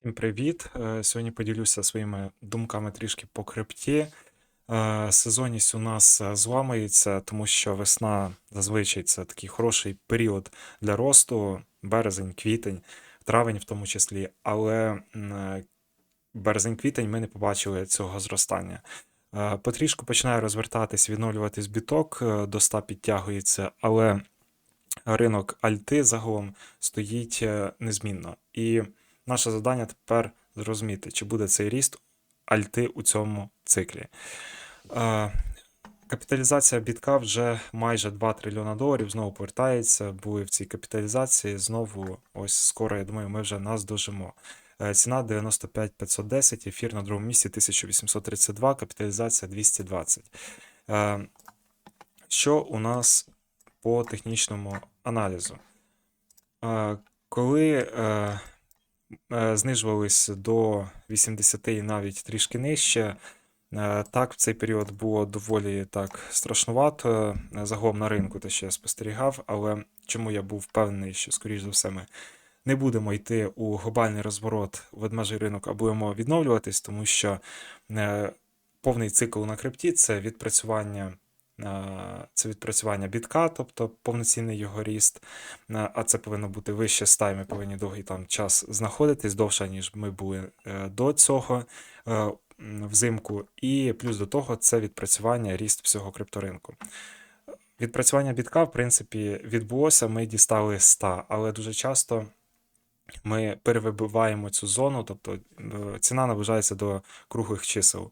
Всім привіт! Е, Сьогодні поділюся своїми думками трішки по крипті. Е, Сезонність у нас е, зламується, тому що весна зазвичай це такий хороший період для росту, березень, квітень, травень в тому числі. Але березень-квітень ми не побачили цього зростання. Потрішку починає розвертатись, відновлюватись біток, до 100 підтягується, але ринок альти загалом стоїть незмінно. І наше завдання тепер зрозуміти, чи буде цей ріст альти у цьому циклі. Е, Капіталізація бітка вже майже 2 трильйона доларів. Знову повертається. Були в цій капіталізації. Знову, ось скоро, я думаю, ми вже нас дожимо. Е, Ціна 95 510, ефір на другому місці 1832, капіталізація 220. Е, Що у нас по технічному аналізу? Коли знижувались до 80 і навіть трішки нижче, е, так в цей період було доволі так страшнувато е, загалом на ринку, те, що я спостерігав, але чому я був впевнений, що, скоріш за все, ми не будемо йти у глобальний розворот в ведмежий ринок, а будемо відновлюватись, тому що е, повний цикл на крипті це відпрацювання. Е, Це відпрацювання бітка, тобто повноцінний його ріст, е, а це повинно бути вище 100, і ми повинні довгий там час знаходитись, довше, ніж ми були е, до цього взимку. І плюс до того це відпрацювання ріст всього крипторинку. Відпрацювання бітка, в принципі, відбулося, ми дістали 100, але дуже часто ми перевибиваємо цю зону, тобто ціна наближається до круглих чисел.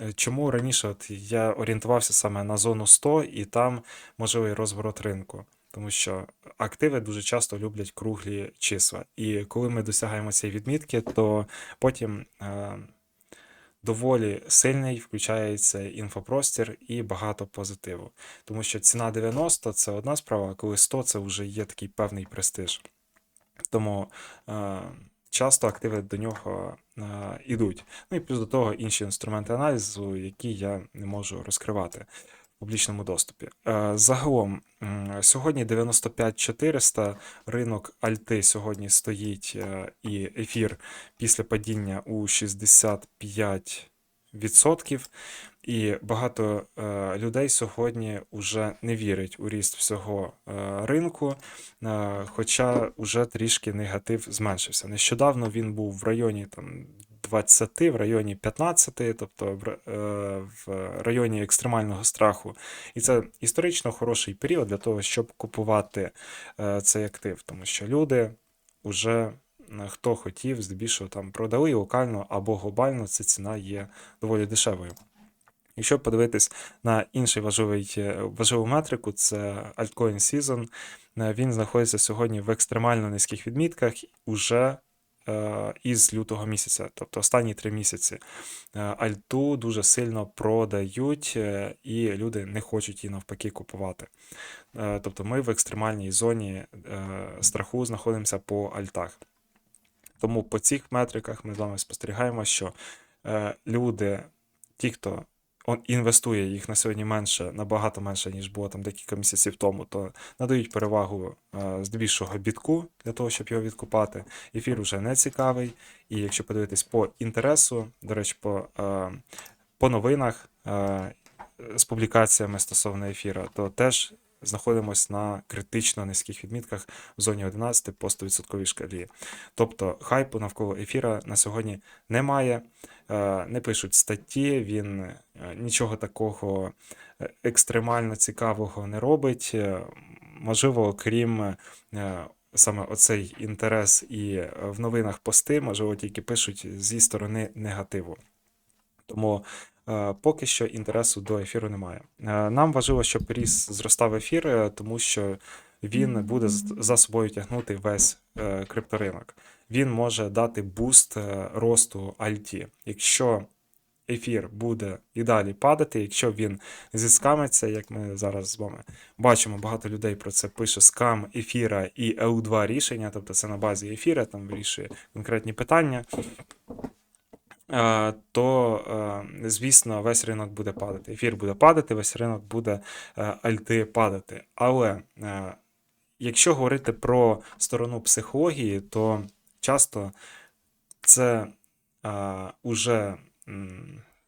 Е, Чому раніше от я орієнтувався саме на зону 100 і там можливий розворот ринку? Тому що активи дуже часто люблять круглі числа. І коли ми досягаємо цієї відмітки, то потім е, доволі сильний включається інфопростір і багато позитиву. Тому що ціна 90 це одна справа, а коли 100 це вже є такий певний престиж. Тому е, часто активи до нього е, ідуть. Ну і плюс до того інші інструменти аналізу, які я не можу розкривати в публічному доступі. Е, загалом, сьогодні 95 400, ринок Альти сьогодні стоїть е, і ефір після падіння у 65 відсотків. І багато е, людей сьогодні вже не вірять у ріст всього е, ринку, е, хоча вже трішки негатив зменшився. Нещодавно він був в районі там 20, в районі 15, тобто е, в районі екстремального страху. І це історично хороший період для того, щоб купувати е, цей актив, тому що люди вже хто хотів, здебільшого там продали локально або глобально, ця ціна є доволі дешевою. Якщо подивитись на інший важливий, е, важливу метрику, це Altcoin Season, е, він знаходиться сьогодні в екстремально низьких відмітках уже е, із лютого місяця, тобто останні три місяці. Альту дуже сильно продають, і люди не хочуть її навпаки купувати. Тобто ми в екстремальній зоні страху знаходимося по альтах. Тому по цих метриках ми з вами спостерігаємо, що люди, ті, хто он- інвестує їх на сьогодні менше, набагато менше, ніж було там декілька місяців тому, то надають перевагу е, здебільшого бітку для того, щоб його відкупати. Ефір вже не цікавий. І якщо подивитись по інтересу, до речі, по, е, по новинах е, з публікаціями стосовно ефіра, то теж знаходимося на критично низьких відмітках в зоні 11 по 100% шкалі. Тобто хайпу навколо ефіра на сьогодні немає, е, не пишуть статті, він е, нічого такого е, екстремально цікавого не робить. Можливо, крім саме оцей інтерес і в новинах пости, можливо, тільки пишуть зі сторони негативу. Тому поки що інтересу до ефіру немає. Е, Нам важливо, щоб ріс зростав ефір, е, тому що він буде за собою тягнути весь е, крипторинок. Він може дати буст е, росту альті. Якщо ефір буде і далі падати, якщо він зіскамиться, як ми зараз з вами бачимо, багато людей про це пише скам ефіра і EU2 рішення, тобто це на базі ефіра, там вирішує конкретні питання е, то, е, звісно, весь ринок буде падати. Ефір буде падати, весь ринок буде е, альти падати. Але е, якщо говорити про сторону психології, то часто це уже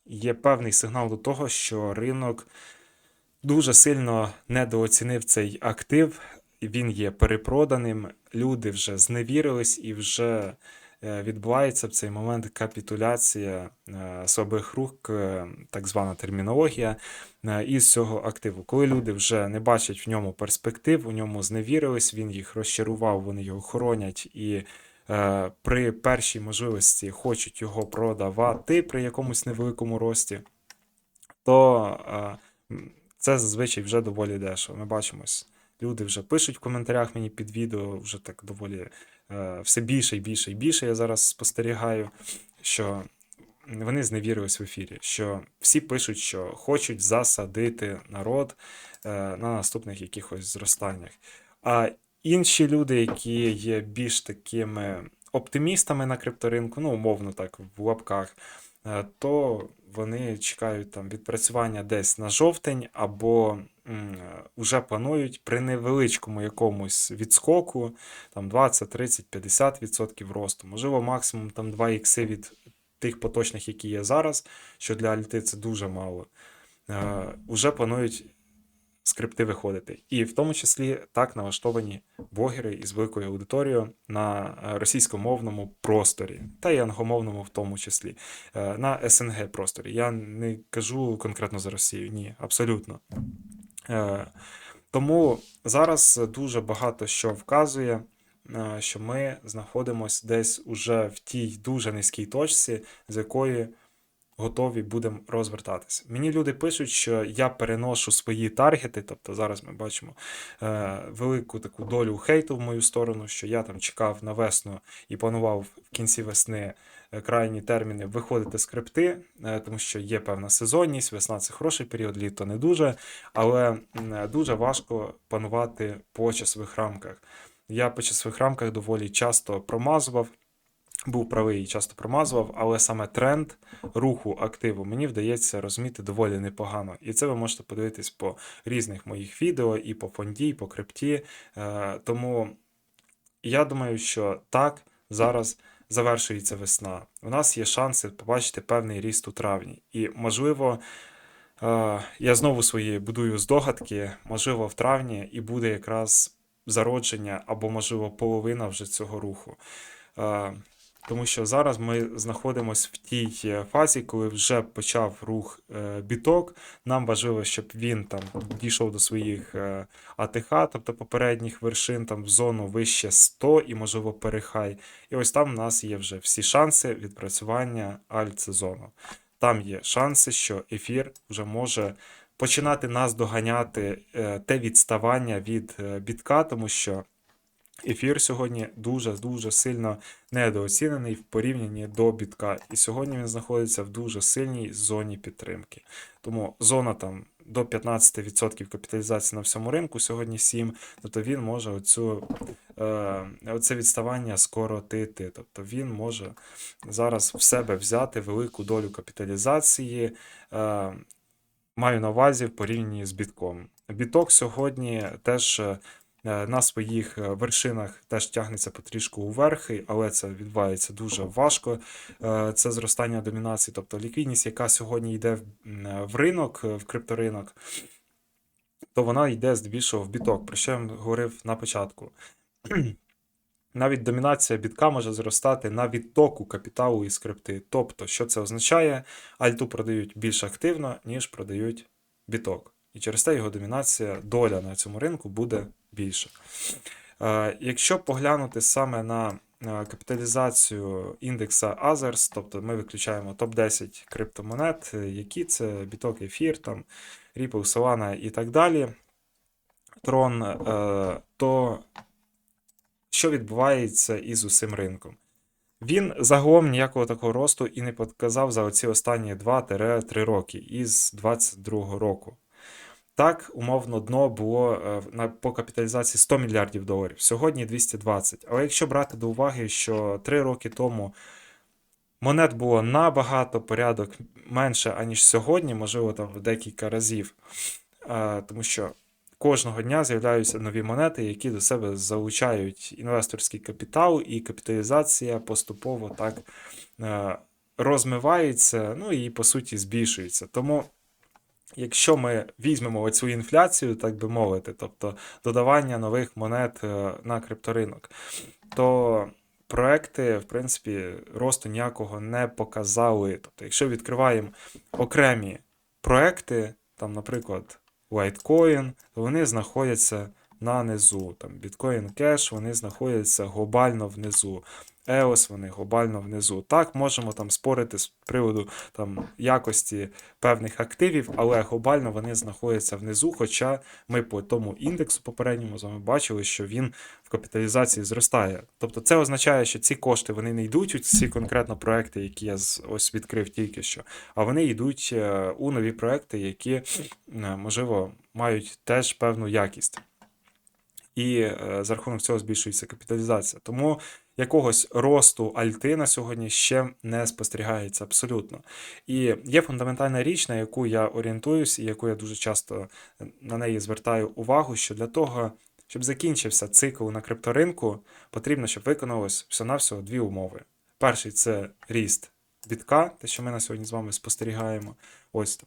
є певний сигнал до того, що ринок дуже сильно недооцінив цей актив. Він є перепроданим. Люди вже зневірились і вже е, відбувається в цей момент капітуляція е, слабих рук, е, так звана термінологія, е, із цього активу. Коли люди вже не бачать в ньому перспектив, у ньому зневірились, він їх розчарував, вони його хоронять і е, при першій можливості хочуть його продавати при якомусь невеликому рості, то е, це зазвичай вже доволі дешево. Ми бачимось. Люди вже пишуть в коментарях мені під відео, вже так доволі е, все більше і більше і більше. Я зараз спостерігаю, що вони зневірились в ефірі, що всі пишуть, що хочуть засадити народ е, на наступних якихось зростаннях. А інші люди, які є більш такими оптимістами на крипторинку, ну, умовно так, в лапках, е, то вони чекають там відпрацювання десь на жовтень, або вже планують при невеличкому якомусь відскоку, там 20, 30, 50 відсотків росту, можливо, максимум там 2 ікси від тих поточних, які є зараз, що для альти це дуже мало. Е, Уже планують скрипти виходити. І в тому числі так налаштовані блогери із великою аудиторією на е, російськомовному просторі, та й англомовному в тому числі, е, на СНГ просторі. Я не кажу конкретно за Росію, ні, абсолютно. Е, Тому зараз дуже багато що вказує, що ми знаходимося десь уже в тій дуже низькій точці, з якої готові будемо розвертатися. Мені люди пишуть, що я переношу свої таргети, тобто зараз ми бачимо е, велику таку долю хейту в мою сторону, що я там чекав на весну і планував в кінці весни е, крайні терміни виходити скрипти, е, тому що є певна сезонність, весна це хороший період, літо не дуже, але дуже важко панувати по часових рамках. Я по часових рамках доволі часто промазував. Був правий і часто промазував, але саме тренд руху активу мені вдається розуміти доволі непогано. І це ви можете подивитись по різних моїх відео, і по фонді, і по крипті. Е, Тому я думаю, що так, зараз завершується весна. У нас є шанси побачити певний ріст у травні. І, можливо, е, я знову свої будую здогадки, можливо, в травні і буде якраз зародження або, можливо, половина вже цього руху. Тому що зараз ми знаходимося в тій е, фазі, коли вже почав рух е, біток. Нам важливо, щоб він там дійшов до своїх е, АТХ, тобто попередніх вершин, там в зону вище 100 і, можливо, перехай. І ось там у нас є вже всі шанси відпрацювання альт-сезону. Там є шанси, що ефір вже може починати нас доганяти те відставання від бітка, тому що. Ефір сьогодні дуже-дуже сильно недооцінений в порівнянні до бітка. І сьогодні він знаходиться в дуже сильній зоні підтримки. Тому зона там до 15% капіталізації на всьому ринку, сьогодні 7, тобто він може оцю, е, оце відставання скоротити. Тобто він може зараз в себе взяти велику долю капіталізації. Е, Маю на увазі в порівнянні з бітком. Біток сьогодні теж е, на своїх е, вершинах теж тягнеться потрішку уверх, але це відбувається дуже важко. Е, Це зростання домінації, тобто ліквідність, яка сьогодні йде в, ринок, е, в крипторинок, то вона йде здебільшого в біток, про що я говорив на початку. Навіть домінація бітка може зростати на відтоку капіталу із крипти. Тобто, що це означає? Альту продають більш активно, ніж продають біток. І через те його домінація, доля на цьому ринку буде більша. Е, Якщо поглянути саме на е, капіталізацію індекса Others, тобто ми виключаємо топ-10 криптомонет, е, які це біток, ефір, там, Ripple, Solana і так далі, Tron, то що відбувається із усім ринком? Він загалом ніякого такого росту і не показав за оці останні 2-3 роки із 22 року. Так, умовно, дно було е, на, по капіталізації 100 мільярдів доларів, сьогодні 220. Але якщо брати до уваги, що 3 роки тому монет було набагато порядок менше, аніж сьогодні, можливо, там в декілька разів, е, тому що кожного дня з'являються нові монети, які до себе залучають інвесторський капітал, і капіталізація поступово так е, розмивається, ну і по суті збільшується. Тому. Якщо ми візьмемо оцю інфляцію, так би мовити, тобто додавання нових монет е, на крипторинок, то проекти, в принципі, росту ніякого не показали. Тобто, якщо відкриваємо окремі проекти, там, наприклад, Litecoin, то вони знаходяться на низу. Там Bitcoin Cash, вони знаходяться глобально внизу. EOS, вони глобально внизу. Так, можемо там спорити з приводу там, якості певних активів, але глобально вони знаходяться внизу. Хоча ми по тому індексу попередньому з вами бачили, що він в капіталізації зростає. Тобто це означає, що ці кошти вони не йдуть у ці конкретно проекти, які я ось відкрив тільки що, а вони йдуть е, у нові проекти, які, е, можливо, мають теж певну якість. І е, за рахунок цього збільшується капіталізація. Тому якогось росту альти на сьогодні ще не спостерігається абсолютно. І є фундаментальна річ, на яку я орієнтуюсь, і яку я дуже часто е, на неї звертаю увагу, що для того, щоб закінчився цикл на крипторинку, потрібно, щоб виконалось всього-навсього дві умови. Перший це ріст бітка, те, що ми на сьогодні з вами спостерігаємо. Ось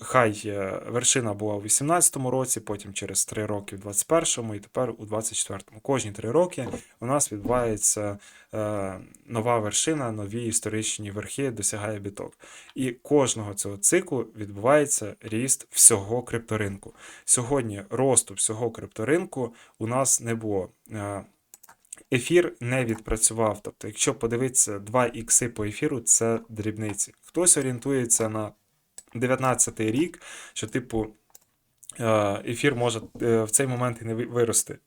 Хай е, вершина була у 18-му році, потім через 3 роки в 21-му і тепер у 24-му. Кожні 3 роки у нас відбувається е, нова вершина, нові історичні верхи досягає біток. І кожного цього циклу відбувається ріст всього крипторинку. Сьогодні росту всього крипторинку у нас не було. Е, Ефір не відпрацював. Тобто, якщо подивитися 2 ікси по ефіру, це дрібниці. Хтось орієнтується на 19 рік, що, типу, е, ефір може е, в цей момент і не вирости.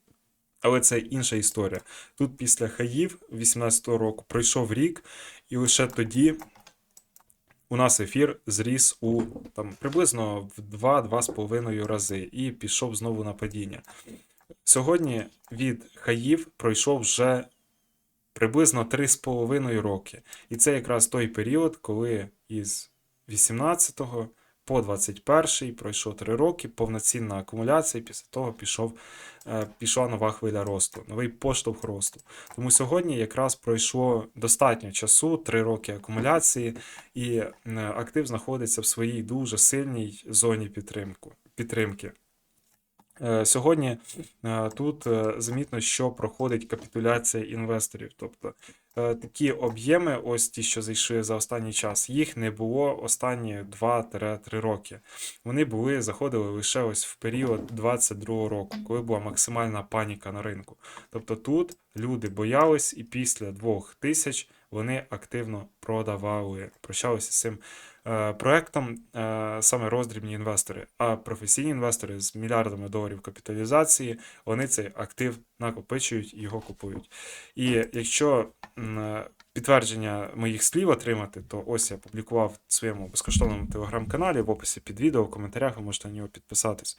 Але це інша історія. Тут після хаїв 18-го року пройшов рік, і лише тоді у нас ефір зріс у там, приблизно в 2-2,5 рази і пішов знову на падіння. Сьогодні від хаїв пройшов вже приблизно 3,5 роки. І це якраз той період, коли із 18 по 21 пройшло 3 роки, повноцінна акумуляція, і після того пішов, е, пішла нова хвиля росту, новий поштовх росту. Тому сьогодні якраз пройшло достатньо часу, 3 роки акумуляції, і е, актив знаходиться в своїй дуже сильній зоні підтримку, підтримки. Е, Сьогодні тут замітно, що проходить капітуляція інвесторів. Тобто такі об'єми, ось ті, що зайшли за останній час, їх не було останні 2-3 роки. Вони були, заходили лише ось в період 22 року, коли була максимальна паніка на ринку. Тобто тут люди боялись, і після 2000 вони активно продавали, прощалися з цим е, проектом е, саме роздрібні інвестори, а професійні інвестори з мільярдами доларів капіталізації вони цей актив накопичують і його купують. І якщо е, підтвердження моїх слів отримати, то ось я публікував в своєму безкоштовному телеграм-каналі в описі під відео, в коментарях ви можете на нього підписатись.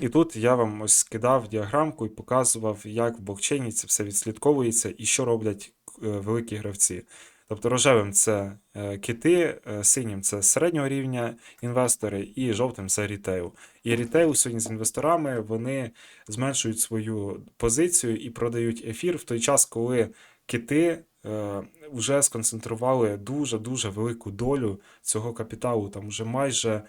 І тут я вам ось скидав діаграмку і показував, як в блокчейні це все відслідковується і що роблять великі гравці. Тобто рожевим це е, кити, е, синім це середнього рівня інвестори, і жовтим це рітейл. І рітейл сьогодні з інвесторами вони зменшують свою позицію і продають ефір в той час, коли кити е, вже сконцентрували дуже-дуже велику долю цього капіталу. Там вже майже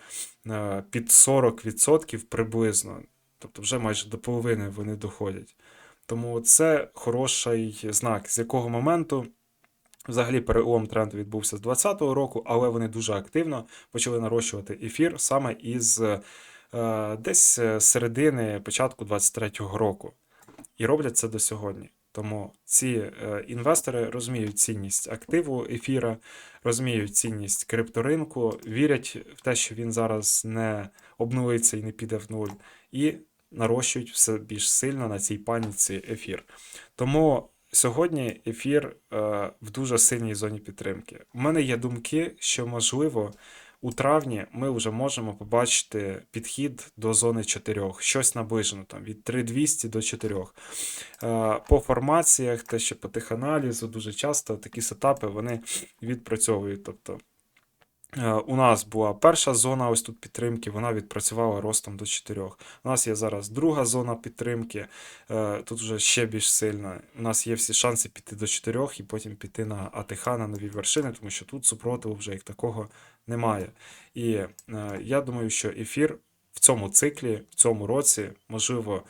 під 40% приблизно. Тобто вже майже до половини вони доходять. Тому це хороший знак, з якого моменту взагалі перелом тренду відбувся з 2020 року, але вони дуже активно почали нарощувати ефір саме із е, десь е, середини початку 2023 року. І роблять це до сьогодні. Тому ці е, інвестори розуміють цінність активу ефіра, розуміють цінність крипторинку, вірять в те, що він зараз не обнулиться і не піде в нуль, і нарощують все більш сильно на цій паніці ефір. Тому сьогодні ефір е, в дуже сильній зоні підтримки. У мене є думки, що можливо. У травні ми вже можемо побачити підхід до зони 4, щось наближено там від 3200 до 4. Е, По формаціях, те, що по теханалізу, дуже часто такі сетапи вони відпрацьовують. Тобто У нас була перша зона ось тут підтримки, вона відпрацювала ростом до 4. У нас є зараз друга зона підтримки, е, тут вже ще більш сильна. У нас є всі шанси піти до 4 і потім піти на АТХ на нові вершини, тому що тут супротиву вже як такого немає. І е, я думаю, що ефір в цьому циклі, в цьому році, можливо,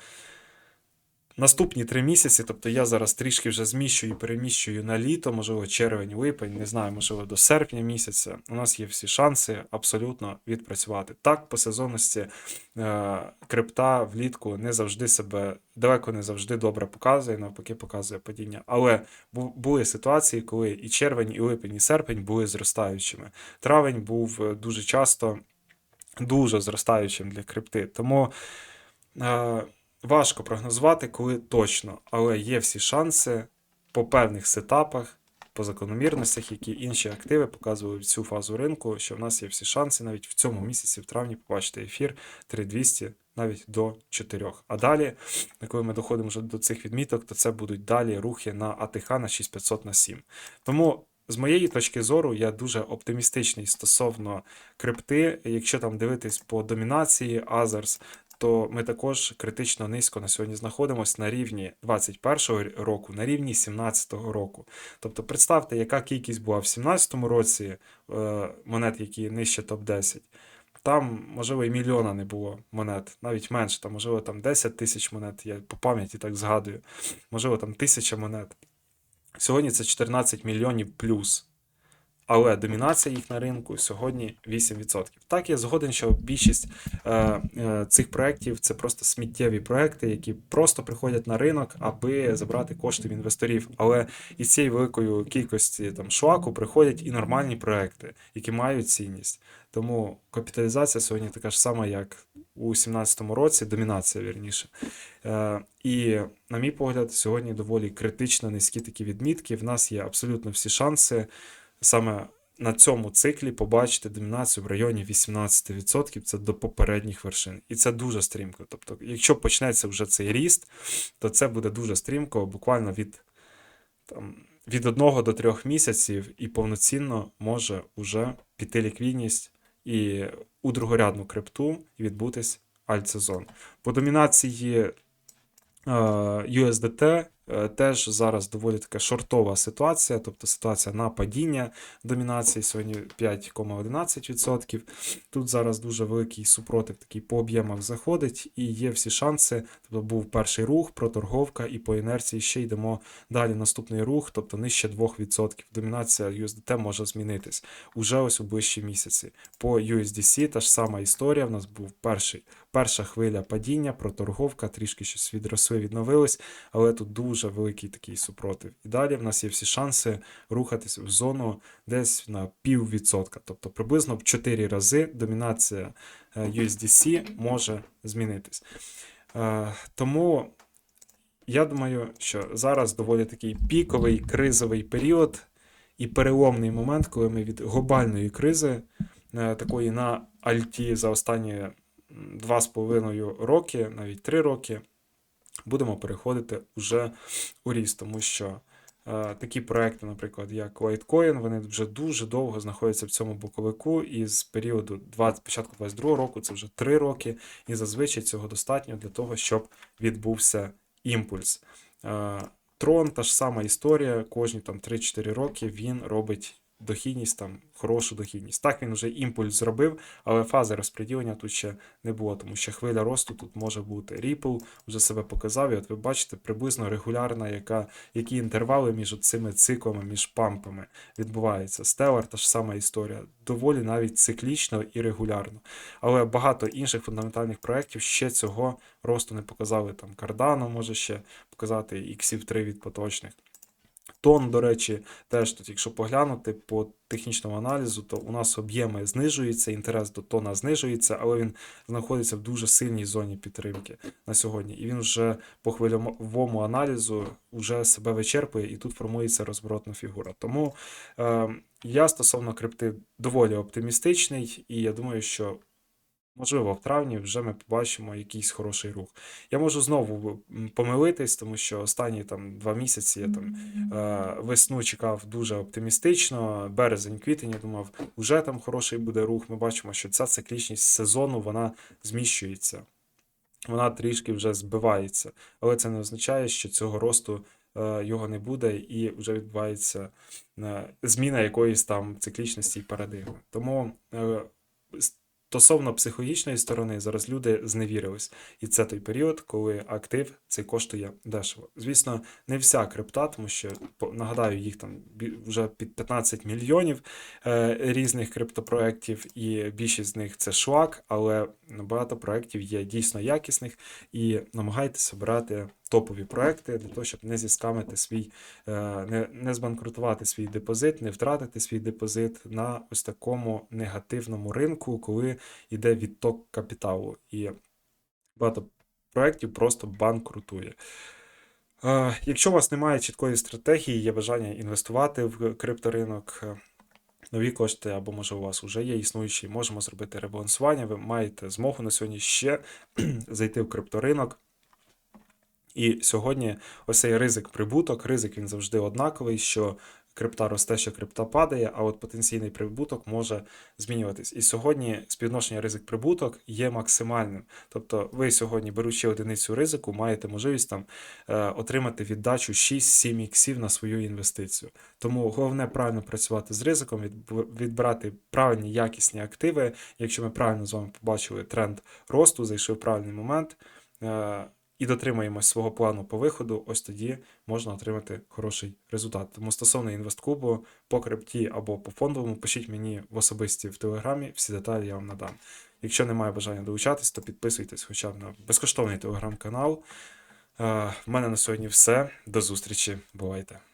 наступні три місяці, тобто я зараз трішки вже зміщую і переміщую на літо, можливо, червень, липень, не знаю, можливо, до серпня місяця. У нас є всі шанси абсолютно відпрацювати. Так, по сезонності е, крипта влітку не завжди себе далеко не завжди добре показує, навпаки, показує падіння. Але бу- були ситуації, коли і червень, і липень, і серпень були зростаючими. Травень був е, дуже часто дуже зростаючим для крипти. Тому е, важко прогнозувати, коли точно, але є всі шанси по певних сетапах, по закономірностях, які інші активи показували цю фазу ринку, що в нас є всі шанси навіть в цьому місяці, в травні, побачити ефір 3200 навіть до 4. А далі, коли ми доходимо вже до цих відміток, то це будуть далі рухи на АТХ на 6500 на 7. Тому з моєї точки зору, я дуже оптимістичний стосовно крипти. Якщо там дивитись по домінації Азерс, то ми також критично низько на сьогодні знаходимося на рівні 21-го року, на рівні 17-го року. Тобто, представте, яка кількість була в 17-му році е, монет, які нижче топ-10. Там, можливо, і мільйона не було монет, навіть менше, там, можливо, там 10 тисяч монет, я по пам'яті так згадую, можливо, там тисяча монет. Сьогодні це 14 мільйонів плюс. Але домінація їх на ринку сьогодні 8%. Так, я згоден, що більшість е, е, цих проєктів це просто сміттєві проекти, які просто приходять на ринок, аби забрати кошти в інвесторів. Але із цієї великої кількості там шлаку приходять і нормальні проекти, які мають цінність. Тому капіталізація сьогодні така ж сама, як у 2017 році, домінація вірніше. Е, і, на мій погляд, сьогодні доволі критично низькі такі відмітки. В нас є абсолютно всі шанси саме на цьому циклі побачити домінацію в районі 18%. Це до попередніх вершин. І це дуже стрімко. Тобто, якщо почнеться вже цей ріст, то це буде дуже стрімко, буквально від. Там, від одного до трьох місяців і повноцінно може вже піти ліквідність і у другорядну крипту відбутись альтсезон. По домінації USDT е, теж зараз доволі така шортова ситуація, тобто ситуація на падіння домінації сьогодні 5,11%. Тут зараз дуже великий супротив такий по об'ємах заходить, і є всі шанси. Тобто був перший рух, проторговка, і по інерції ще йдемо далі. Наступний рух, тобто нижче 2%. Домінація USDT може змінитись уже ось у ближчі місяці. По USDC та ж сама історія. В нас був перший, перша хвиля падіння, проторговка, трішки щось відросли, відновились, але тут дуже великий такий супротив. І далі в нас є всі шанси рухатись в зону десь на піввідсотка. Тобто приблизно в 4 рази домінація е, USDC може змінитись. Е, Тому я думаю, що зараз доволі такий піковий кризовий період і переломний момент, коли ми від глобальної кризи, е, такої на Альті за останні 2,5 роки, навіть 3 роки, будемо переходити вже у ріст, тому що е, такі проекти, наприклад, як Litecoin, вони вже дуже довго знаходяться в цьому боковику, і з періоду 20, початку 22 року це вже 3 роки, і зазвичай цього достатньо для того, щоб відбувся імпульс. Е, Трон, та ж сама історія, кожні там 3-4 роки він робить дохідність, там хорошу дохідність. Так він вже імпульс зробив, але фази розподілення тут ще не було, тому що хвиля росту тут може бути. Ripple вже себе показав, і от ви бачите приблизно регулярна, яка, які інтервали між цими циклами, між пампами відбуваються. Stellar та ж сама історія, доволі навіть циклічно і регулярно. Але багато інших фундаментальних проєктів ще цього росту не показали. Там Cardano може ще показати іксів 3 від поточних. Тон, до речі, теж тут, якщо поглянути по технічному аналізу, то у нас об'єми знижуються, інтерес до тона знижується, але він знаходиться в дуже сильній зоні підтримки на сьогодні. І він вже по хвильовому аналізу вже себе вичерпує, і тут формується розворотна фігура. Тому е, я стосовно крипти доволі оптимістичний, і я думаю, що можливо, в травні вже ми побачимо якийсь хороший рух. Я можу знову помилитись, тому що останні там два місяці я там е, весну чекав дуже оптимістично. Березень, квітень, я думав, вже там хороший буде рух. Ми бачимо, що ця циклічність сезону вона зміщується. Вона трішки вже збивається, але це не означає, що цього росту е, його не буде, і вже відбувається е, зміна якоїсь там циклічності і парадигми. Тому стосовно психологічної сторони, зараз люди зневірились. І це той період, коли актив цей коштує дешево. Звісно, не вся крипта, тому що нагадаю, їх там вже під 15 мільйонів е, різних криптопроєктів, і більшість з них це шлак, але багато проєктів є дійсно якісних, і намагайтеся обирати топові проекти для того, щоб не зіскамити свій, е, не, не збанкрутувати свій депозит, не втратити свій депозит на ось такому негативному ринку, коли йде відток капіталу. І багато проєктів просто банкрутує. Е, Якщо у вас немає чіткої стратегії, є бажання інвестувати в крипторинок, е, нові кошти, або може у вас вже є існуючі, можемо зробити ребалансування. Ви маєте змогу на сьогодні ще зайти в крипторинок. І сьогодні ось цей ризик прибуток, ризик він завжди однаковий, що крипта росте, що крипта падає, а от потенційний прибуток може змінюватись. І сьогодні співвідношення ризик прибуток є максимальним. Тобто ви сьогодні, беручи одиницю ризику, маєте можливість там е, отримати віддачу 6-7 іксів на свою інвестицію. Тому головне правильно працювати з ризиком, відб- відбирати правильні якісні активи. Якщо ми правильно з вами побачили тренд росту, зайшли в правильний момент. Е, і дотримаємось свого плану по виходу, ось тоді можна отримати хороший результат. Тому стосовно інвесткубу по крипті або по фондовому, пишіть мені в особисті в телеграмі, всі деталі я вам надам. Якщо немає бажання долучатись, то підписуйтесь хоча б на безкоштовний телеграм-канал. У В мене на сьогодні все. До зустрічі. Бувайте!